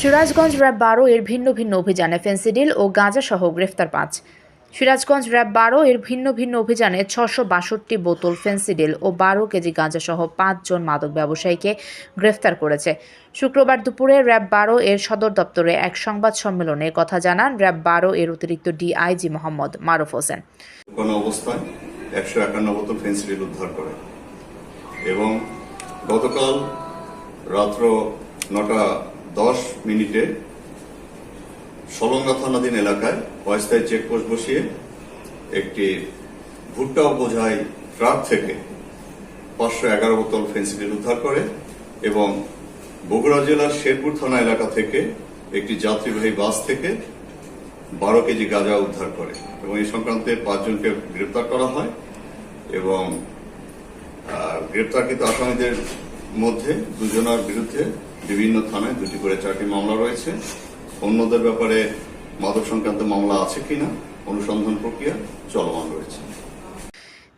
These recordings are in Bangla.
সিরাজগঞ্জ র্যাব বারো এর ভিন্ন ভিন্ন অভিযানে ফেন্সিডিল ও গাঁজা সহ গ্রেফতার পাঁচ। সিরাজগঞ্জ র্যাব বারো এর ভিন্ন ভিন্ন অভিযানে ছশো বাষট্টি বোতল ফেন্সিডিল ও বারো কেজি গাঁজা সহ পাঁচজন মাদক ব্যবসায়ীকে গ্রেফতার করেছে। শুক্রবার দুপুরে র্যাব বারো এর সদর দপ্তরে এক সংবাদ সম্মেলনে কথা জানান র্যাব বারো এর অতিরিক্ত ডিআইজি মোহাম্মদ মারুফ হোসেন। এবং গতকাল রাত্র নটা দশ মিনিটে সলঙ্গা থানাধীন এলাকায় অস্থায়ী চেকপোস্ট বসিয়ে একটি ভুট্টা বোঝাই ট্রাক থেকে পাঁচশো এগারো বোতল ফেন্সিডিল উদ্ধার করে এবং বগুড়া জেলার শেরপুর থানা এলাকা থেকে একটি যাত্রীবাহী বাস থেকে বারো কেজি গাঁজা উদ্ধার করে এবং এই সংক্রান্তে পাঁচজনকে গ্রেপ্তার করা হয় এবং গ্রেপ্তারকৃত আসামিদের মধ্যে দুজনের বিরুদ্ধে বিভিন্ন থানায় দুটি করে চারটি মামলা রয়েছে। অন্যদের ব্যাপারে মাদক সংক্রান্ত মামলা আছে কিনা, অনুসন্ধান প্রক্রিয়া রয়েছে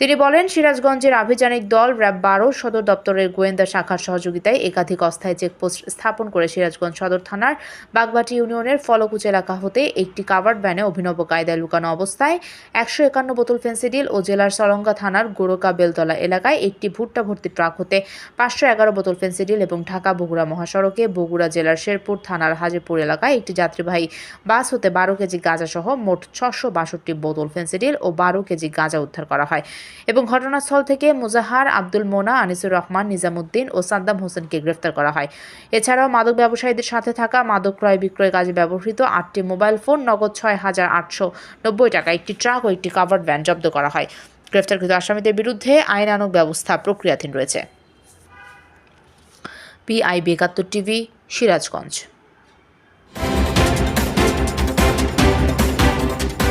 তিনি বলেন, সিরাজগঞ্জের আভিযানিক দল র্যাব বারো, সদর দপ্তরের গোয়েন্দা শাখার সহযোগিতায় একাধিক অস্থায়ী চেকপোস্ট স্থাপন করে সিরাজগঞ্জ সদর থানার বাগবাটি ইউনিয়নের ফলকুচ এলাকা হতে একটি কাভার্ড ভ্যানে অভিনব কায়দায় লুকানো অবস্থায় একশো একান্ন বোতল ফেন্সিডিল ও জেলার সলঙ্গা থানার গোরকা বেলতলা এলাকায় একটি ভুট্টা ভর্তি ট্রাক হতে পাঁচশো এগারো বোতল ফেন্সিডিল এবং ঢাকা বগুড়া মহাসড়কে বগুড়া জেলার শেরপুর থানার হাজিপুর এলাকায় একটি যাত্রীবাহী বাস হতে বারো কেজি গাঁজা সহ মোট ছশো বাষট্টি বোতল ফেন্সিডিল ও বারো কেজি গাঁজা উদ্ধার করা হয়। এবং ঘটনাস্থল থেকে মুজাহার আব্দুল মোনা, আনিসুর রহমান, নিজামুদ্দিন ও সাদ্দাম হোসেনকে গ্রেফতার করা হয়। এছাড়াও মাদক ব্যবসায়ীদের সাথে থাকা মাদক ক্রয় বিক্রয় কাজে ব্যবহৃত আটটি মোবাইল ফোন নগদ ছয় হাজার আটশো নব্বই টাকা, একটি ট্রাক ও একটি কাভার্ড ভ্যান জব্দ করা হয়। গ্রেফতারকৃত আসামিদের বিরুদ্ধে আইনানুগ ব্যবস্থা প্রক্রিয়াধীন রয়েছে। পিআইবি একাত্তর টিভি, সিরাজগঞ্জ।